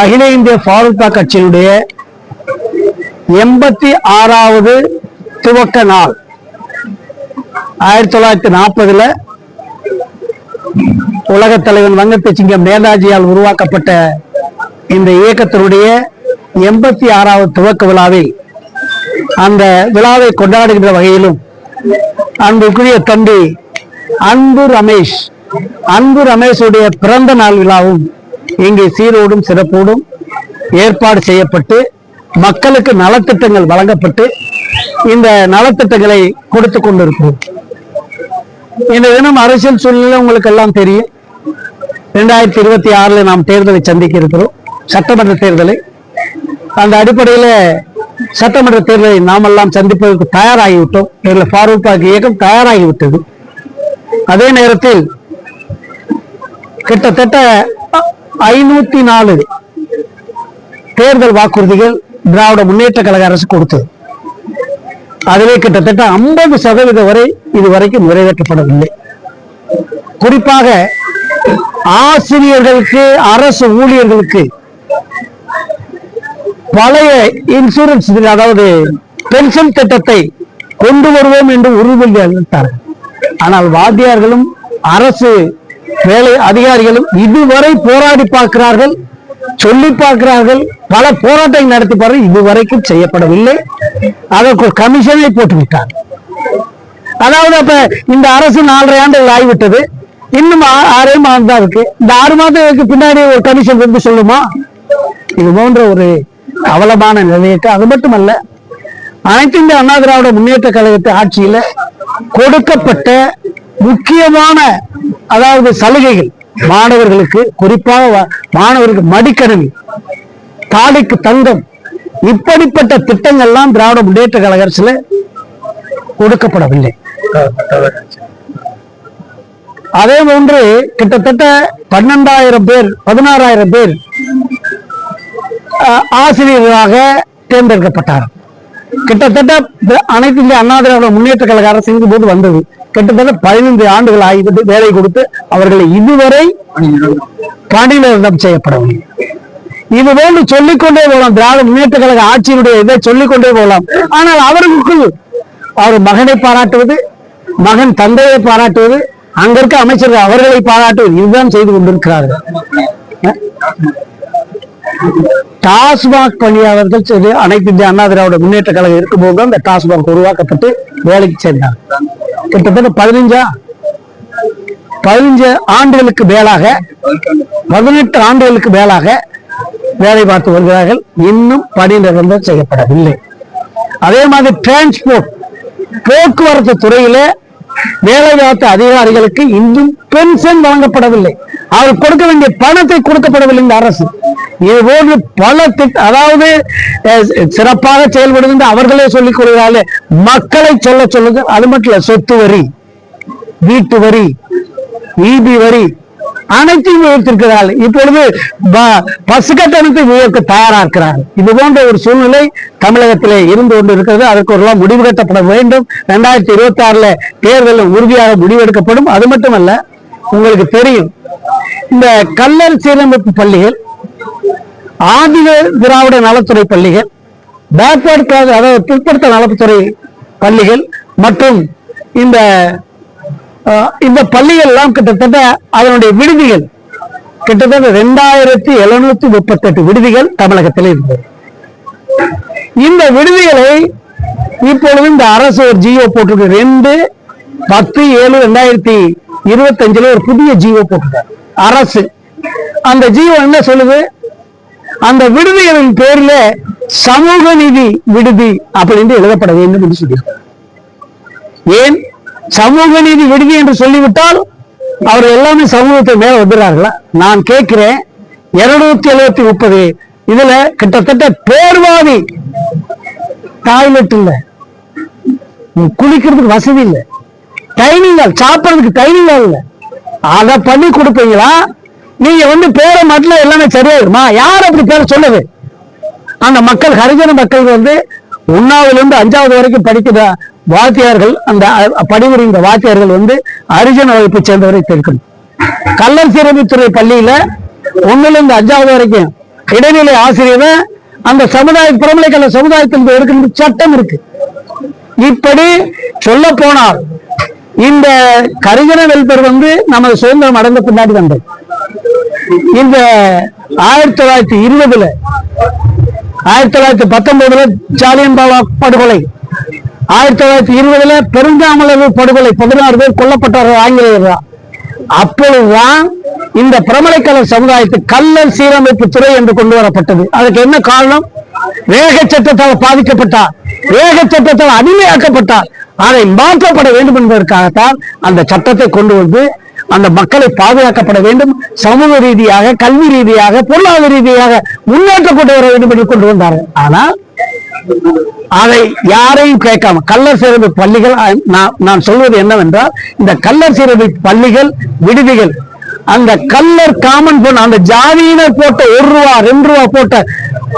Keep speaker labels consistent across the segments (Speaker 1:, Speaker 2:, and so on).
Speaker 1: அகில இந்திய ஃபாரூக்பா கட்சியினுடைய எண்பத்தி ஆறாவது துவக்க நாள். ஆயிரத்தி தொள்ளாயிரத்தி நாற்பதுல உலக தலைவன் வங்கத்து சிங்கம் நேதாஜியால் உருவாக்கப்பட்ட இந்த இயக்கத்தினுடைய எண்பத்தி ஆறாவது துவக்க விழாவில் அந்த விழாவை கொண்டாடுகின்ற வகையிலும் அன்புக்குரிய தம்பி அன்பு ரமேஷ் அன்பு ரமேஷுடைய பிறந்த நாள் விழாவும் இங்கே சீரோடும் சிறப்போடும் ஏற்பாடு செய்யப்பட்டு மக்களுக்கு நலத்திட்டங்கள் வழங்கப்பட்டு இந்த நலத்திட்டங்களை கொடுத்து கொண்டிருக்கிறோம். இந்த தினம் அரசியல் சூழ்நிலை உங்களுக்கு எல்லாம் தெரியும். ரெண்டாயிரத்தி இருபத்தி ஆறுல நாம் தேர்தலை சந்திக்க இருக்கிறோம் சட்டமன்ற தேர்தலை. அந்த அடிப்படையில சட்டமன்ற தேர்தலை நாமெல்லாம் சந்திப்பதற்கு தயாராகிவிட்டோம். எங்களை ஃபாரூக் பாக் இயக்கம் தயாராகிவிட்டது. அதே நேரத்தில் கிட்டத்தட்ட ஐநூத்தி நாலு தேர்தல் வாக்குறுதிகள் திராவிட முன்னேற்ற கழக அரசு கொடுத்தது அதிலே கிட்டத்தட்ட ஐம்பது சதவீதம் வரை இதுவரைக்கும் நிறைவேற்றப்படவில்லை. குறிப்பாக ஆசிரியர்களுக்கு அரசு ஊழியர்களுக்கு பழைய இன்சூரன்ஸ் அதாவது பென்ஷன் திட்டத்தை கொண்டு வருவோம் என்று உறுதிமொழி அளித்தார்கள் ஆனால் வாத்தியார்களும் அரசு வேலை அதிகாரிகளும் இதுவரை போராடி பார்க்கிறார்கள் சொல்லி பார்க்கிறார்கள். பல போராட்டங்கள் நடத்தி பாரு இதுவரைக்கும் செய்யப்படவில்லை. அதற்கு ஒரு கமிஷனை போட்டு விட்டார் அதாவது அப்ப இந்த அரசு நாலரை ஆண்டுகள் ஆகிவிட்டது. இன்னும் ஆறே மாதம் தான் இருக்கு. இந்த ஆறு மாதத்துக்கு பின்னாடி ஒரு கமிஷன் வந்து சொல்லுமா? இது போன்ற ஒரு அவலமான நிலையிட்டு அது மட்டுமல்ல அனைத்து இந்திய அண்ணா திராவிட முன்னேற்ற கழகத்தை ஆட்சியில கொடுக்கப்பட்ட முக்கியமான அதாவது சலுகைகள். மாணவர்களுக்கு குறிப்பாக மாணவர்களுக்கு மடிக்கணினி தாலிக்கு தங்கம் இப்படிப்பட்ட திட்டங்கள்லாம் திராவிட முன்னேற்ற கழக அரசுல கொடுக்கப்படவில்லை. அதே போன்று கிட்டத்தட்ட பன்னெண்டாயிரம் பேர் பதினாறாயிரம் பேர் ஆசிரியர்களாக தேர்ந்தெடுக்கப்பட்டார் கிட்டத்தட்ட அனைத்து இந்திய அண்ணா திராவிட முன்னேற்ற கழக அரசின் போது வந்தது. கிட்டத்தட்ட பதினைந்து ஆண்டுகள் ஆகிவிட்டு வேலை கொடுத்து அவர்களை இதுவரை பணி செய்யப்படவில்லை. இது போன்று சொல்லிக்கொண்டே போகலாம். திராவிட முன்னேற்ற கழக ஆட்சியினுடைய இதை சொல்லிக்கொண்டே போகலாம். ஆனால் அவர்களுக்குள் அவர் மகனை பாராட்டுவது மகன் தந்தையை பாராட்டுவது அங்க இருக்க அமைச்சர்கள் அவர்களை பாராட்டுவது இதுதான் செய்து கொண்டிருக்கிறார்கள். டாஸ்மாக் பணியாளர்கள் சரி அனைத்து இந்திய அண்ணா திராவிட முன்னேற்ற கழகம் இருக்கும்போது அந்த டாஸ்மாக் உருவாக்கப்பட்டு வேலைக்கு சேர்ந்தார். கிட்டத்தட்ட பதினஞ்சா? பதினஞ்சு ஆண்டுகளுக்கு மேலாக பதினெட்டு ஆண்டுகளுக்கு மேலாக வேலை பார்த்து வருகிறார்கள். இன்னும் பணி நிரந்தரம் செய்யப்படவில்லை. அதே மாதிரி டிரான்ஸ்போர்ட் போக்குவரத்து துறையிலே வேலை பார்த்த அதிகாரிகளுக்கு இன்னும் பென்ஷன் வழங்கப்படவில்லை. அவர் கொடுக்க வேண்டிய பணத்தை கொடுக்கப்படவில்லை இந்த அரசு. இதுபோன்று பல திட்ட அதாவது சிறப்பாக செயல்படுகின்ற அவர்களே சொல்லிக் கொள்கிறார்களே மக்களை சொல்ல சொல்லுங்க. அது மட்டும் இல்ல சொத்து வரி வீட்டு வரி ஈபி வரி அனைத்தையும் உயர்த்திருக்கிறார் இப்பொழுது ப- பசு கட்டணத்தை உயர்த்த தயாரா இருக்கிறார் இது போன்ற ஒரு சூழ்நிலை தமிழகத்திலே இருந்து கொண்டு இருக்கிறது அதற்கு ஒரு முடிவு கட்டப்பட வேண்டும். ரெண்டாயிரத்தி இருபத்தி ஆறுல தேர்தலில் உறுதியாக முடிவெடுக்கப்படும் அது மட்டுமல்ல உங்களுக்கு தெரியும் இந்த கல்லர் சீரமைப்பு பள்ளிகள் ஆதிக திராவிட நலத்துறை பள்ளிகள் பேக்வர்ட் கிளாஸ் அதாவது பிற்படுத்த நலத்துறை பள்ளிகள் மற்றும் இந்த இந்த பள்ளிகள் எல்லாம் கிட்டத்தட்ட அதனுடைய விடுதிகள் கிட்டத்தட்ட ரெண்டாயிரத்தி எழுநூத்தி முப்பத்தி எட்டு விடுதிகள் தமிழகத்தில் இருந்தது. இந்த விடுதிகளை இப்பொழுது இந்த அரசு ஒரு ஜியோ போட்டிருக்கு. ரெண்டு பத்து ஏழு ரெண்டாயிரத்தி இருபத்தஞ்சுல ஒரு புதிய ஜியோ போட்டிருக்காரு அரசு. அந்த ஜியோ என்ன சொல்லுது? அந்த விடுதிகளின் பேர்ல சமூக நீதி விடுதி அப்படின்னு எழுதப்பட வேண்டும் என்று சொல்லியிருக்கார் ஏன்? சமூக நீதி விடுதி என்று சொல்லிவிட்டால் அவர் எல்லாமே சமூகத்தை மேல வந்துடுறார்களா? நான் கேட்கிறேன் இருநூத்தி எழுபத்தி முப்பது இதுல கிட்டத்தட்ட பேர்வாதி டாய்லெட் இல்ல. குளிக்கிறதுக்கு வசதி இல்லை. டைனிங் ஹால் சாப்பிடுறதுக்கு டைனிங் ஹால் இல்ல. அதை பண்ணி கொடுப்பீங்களா? நீங்க வந்து பேரை மட்டும் எல்லாமே சரியாயிருமா? யார் அப்படி பேரை சொல்லுது? அந்த மக்கள் ஹரிஜன மக்கள் வந்து ஒன்னாவதுல இருந்து அஞ்சாவது வரைக்கும் படிக்கிற வாத்தியார்கள் அந்த அ- வாத்தியார்கள் வந்து ஹரிஜன வகுப்பை சேர்ந்தவரை தெரிவிக்கணும் கல்லர் சீரமைத்துறை பள்ளியில ஒண்ணுல இருந்து அஞ்சாவது வரைக்கும் இடைநிலை ஆசிரியர் அந்த சமுதாய பிரமலைக்கல்ல சமுதாயத்தில் இருக்கின்ற சட்டம் இருக்கு. இப்படி சொல்ல போனால் இந்த கரிஜன வெல்பர் வந்து நமது சுதந்திரம் அடைந்த பின்னாடி வந்தது. இந்த ஆயிரத்தி தொள்ளாயிரத்தி இருபதுல ஆயிரத்தி தொள்ளாயிரத்தி பத்தொன்பதுல ஜாலியன் பாபா படுகொலை ஆயிரத்தி தொள்ளாயிரத்தி இருபதுல பெருங்காமலர் படுகொலை பதினாறு பேர் கொல்லப்பட்டவர்கள் ஆங்கிலேயர் தான் அப்பொழுதுதான் இந்த பிரமலைக்கலர் சமுதாயத்து கல்லர் சீரமைப்பு துறை என்று கொண்டு வரப்பட்டது. அதுக்கு என்ன காரணம்? வேக சட்டத்தால் பாதிக்கப்பட்டார். வேக சட்டத்தால் அடிமையாக்கப்பட்டார். அதை மாற்றப்பட வேண்டும் என்பதற்காகத்தான் அந்த சட்டத்தை கொண்டு வந்து அந்த மக்களை பாதுகாக்கப்பட வேண்டும். சமூக ரீதியாக கல்வி ரீதியாக பொருளாதார ரீதியாக முன்னேற்றம் கொண்டு வர வேண்டும் என்று கொண்டு வந்தார்கள். ஆனால் அதை யாரையும் கேட்காம கள்ளர் சீரமை பள்ளிகள் நான் சொல்வது என்னவென்றால் இந்த கள்ளர் சீரமை பள்ளிகள் விடுதிகள் அந்த கல்லர் காமன் பொண்ணு அந்த ஜாதியினர் போட்ட ஒரு ரூபா ரெண்டு ரூபா போட்ட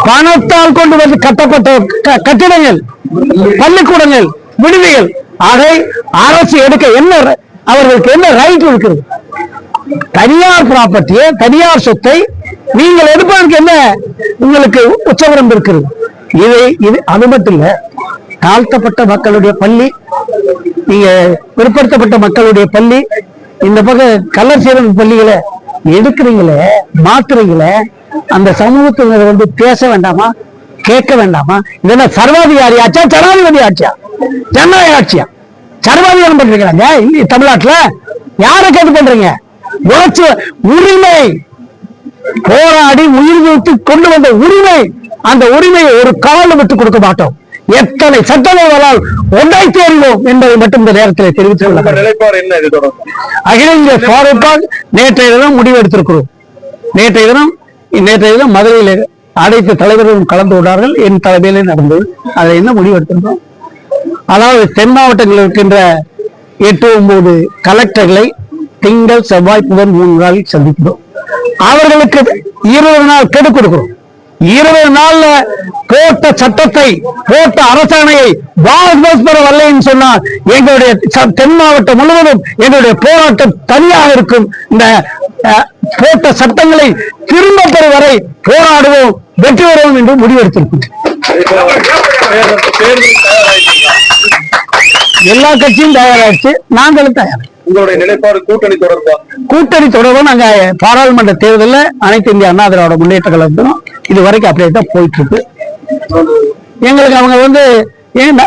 Speaker 1: பணத்தால் கொண்டு வந்து கட்டப்பட்ட க- கட்டிடங்கள் பள்ளிக்கூடங்கள் விடுதிகள் அதை அரசு எடுக்க என்ன ர- அவர்களுக்கு என்ன ரைட் இருக்கிறது? தனியார் ப்ராப்பர்ட்டியை தனியார் சொத்தை நீங்கள் எடுப்பதற்கு என்ன உங்களுக்கு உச்சவரம்பு இருக்கிறது? இதை இது அது மட்டும் இல்ல தாழ்த்தப்பட்ட மக்களுடைய பள்ளி நீங்க பிற்படுத்தப்பட்ட மக்களுடைய பள்ளி இந்த பக்கம் கலர் சீரமைப்பு பள்ளிகளை எடுக்கிறீங்களே மாத்துறீங்களே அந்த சமூகத்தினர் வந்து பேச வேண்டாமா கேட்க வேண்டாமா? இதெல்லாம் சர்வாதிகாரி ஆச்சா ஜனாதிபதி ஆட்சியா? ஜனநாயக ஆட்சியா? சர்வாதிகாரம் பண்றீங்களாங்க தமிழ்நாட்டுல? யாரை கேட்டு பண்றீங்க? உழைச்சு உரிமை போராடி உயிர் கொண்டு வந்த உரிமை அந்த உரிமையை ஒரு காலம் விட்டு கொடுக்க மாட்டோம். எத்தனை சட்டங்கள் வரால் ஒன்றை தேர்வோம் என்பதை மட்டும் இந்த நேரத்தில்
Speaker 2: தொடர்பு
Speaker 1: அகில இந்திய ஃபாரூக்காக நேற்றைய தினம் முடிவு எடுத்திருக்கிறோம். நேற்றைய தினம் நேற்றைய தினம் மதுரையில் அனைத்து தலைவர்களும் கலந்து கொண்டார்கள். என் தலைமையிலே நடந்தது. அதை என்ன முடிவு எடுத்திருந்தோம்? அதாவது தென் மாவட்டங்களில் இருக்கின்ற எட்டு ஒன்பது கலெக்டர்களை திங்கள் செவ்வாய் புதன் மூணு நாளில் சந்திக்கிறோம். அவர்களுக்கு இருபது நாள் கெடு கொடுக்கிறோம். இருபது நாள்ல போட்ட சட்டத்தை போட்ட அரசாணையை வாபஸ் பெற வரலைன்னு சொன்னால் எங்களுடைய தென் மாவட்டம் முழுவதும் எங்களுடைய போராட்டம் தனியாக இருக்கும். இந்த போட்ட சட்டங்களை திரும்ப பெற வரை போராடுவோம் வெற்றி பெறுவோம் என்று முடிவெடுத்திருக்கிறோம்? எல்லா கட்சியும் தயாராச்சு நாங்களும் தயார்
Speaker 2: உங்களுடைய நிலைப்பாடு கூட்டணி தொடர்பா?
Speaker 1: கூட்டணி தொடர்பா நாங்க பாராளுமன்ற தேர்தலில் அனைத்து இந்திய அண்ணா திராவிட முன்னேற்ற கழகத்திலும் இது வரைக்கும் அப்படியே தான் போயிட்டு இருக்கு எங்களுக்கு அவங்க வந்து ஏன்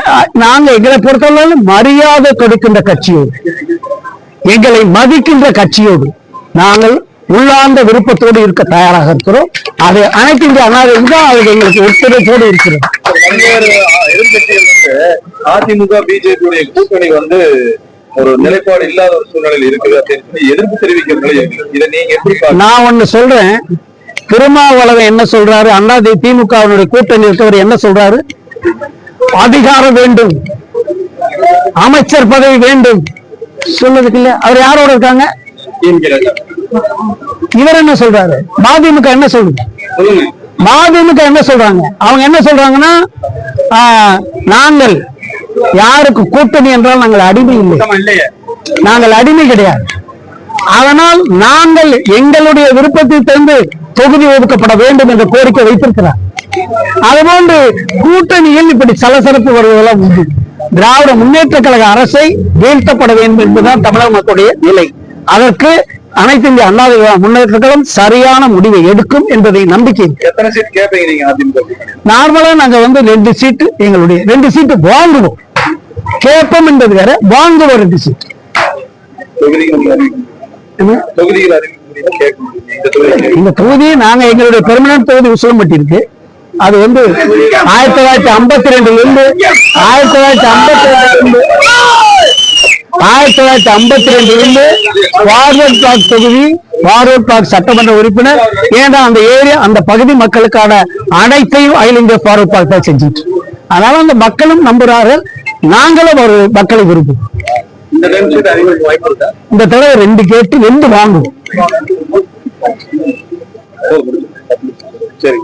Speaker 1: நாங்க எங்களை பொறுத்தவரை மரியாதை கொடுக்கின்ற கட்சியோடு எங்களை மதிக்கின்ற கட்சியோடு நாங்கள் உள்ளார்ந்த விருப்பத்தோடு இருக்க தயாராக இருக்கிறோம். அது அனைத்து இந்திய திராவிடம் தான் அது எங்களுக்கு ஒத்துழைப்போடு இருக்கிறது.
Speaker 2: அதிமுக பிஜேபி கூட்டணி வந்து ஒரு நிலைப்பாடு இல்லாத ஒரு சூழ்நிலையில் இருக்குது எதிர்ப்பு தெரிவிக்கிற நிலை இருக்குது இதை நீங்க எப்படி பாக்குறீங்க
Speaker 1: நான் ஒண்ணு சொல்றேன். திருமாவளவன் என்ன சொல்றாரு? அண்ணா திமுகவினுடைய கூட்டணி இருக்கவர் என்ன சொல்றாரு? அதிகாரம் வேண்டும். அமைச்சர் பதவி வேண்டும். சொல்றதுக்கு இல்ல. அவர் யாரோட இருக்காங்க? இவர் என்ன சொல்றாரு? மதிமுக என்ன
Speaker 2: சொல்லுங்க
Speaker 1: மதிமுக என்ன சொல்றாங்க? அவங்க என்ன சொல்றாங்கன்னா நாங்கள் யாருக்கு கூட்டணி என்றால் நாங்கள் அடிமை இல்லை. நாங்கள் அடிமை கிடையாது. அதனால் நாங்கள் எங்களுடைய விருப்பத்தை தந்து தொகுதி ஒதுக்கப்பட வேண்டும் என்ற கோரிக்கை வைத்திருக்கிறார். அதுபோன்று கூட்டணியில் இப்படி சலசலப்பு வருவதெல்லாம் உண்டு. திராவிட முன்னேற்ற கழக அரசை வீழ்த்தப்பட வேண்டும் என்பதுதான் தமிழக மக்களுடைய நிலை. அதற்கு அனைத்து இந்திய அண்ணா திராவிட முன்னேற்ற கழகம் சரியான முடிவை எடுக்கும் என்பதை நம்பிக்கை. நார்மலா நாங்க வந்து ரெண்டு சீட்டு எங்களுடைய ரெண்டு சீட்டு வாங்குவோம். கேட்போம் என்பது வேற வாங்குவோம் ரெண்டு சீட்டு
Speaker 2: இந்த தொகுதி
Speaker 1: நாங்க எங்களுடைய பெர்மனன்ட் தொகுதி உசிலம்பட்டி இருக்கு அது வந்து ஆயிரத்தி தொள்ளாயிரத்தி ஐம்பத்தி ரெண்டுல இருந்து ஆயிரத்தி தொள்ளாயிரத்தி ஐம்பத்தி ரெண்டுல ஆயிரத்தி தொள்ளாயிரத்தி ஐம்பத்தி ரெண்டுல இருந்து ஃபார்வர்ட் பிளாக் தொகுதி ஃபார்வர்ட் பிளாக் சட்டமன்ற உறுப்பினர். ஏன்னா அந்த ஏரியா அந்த பகுதி மக்களுக்கான அனைத்தையும் அகில இந்திய ஃபார்வர்ட் பிளாக் தான் செஞ்சுட்டு. அதனால அந்த மக்களும் நம்புறார்கள். நாங்களும் ஒரு மக்களை விரும்புவோம்
Speaker 2: இந்த
Speaker 1: தடவை ரெண்டு கேட்டு ரெண்டு வாங்குவோம்.
Speaker 2: சரி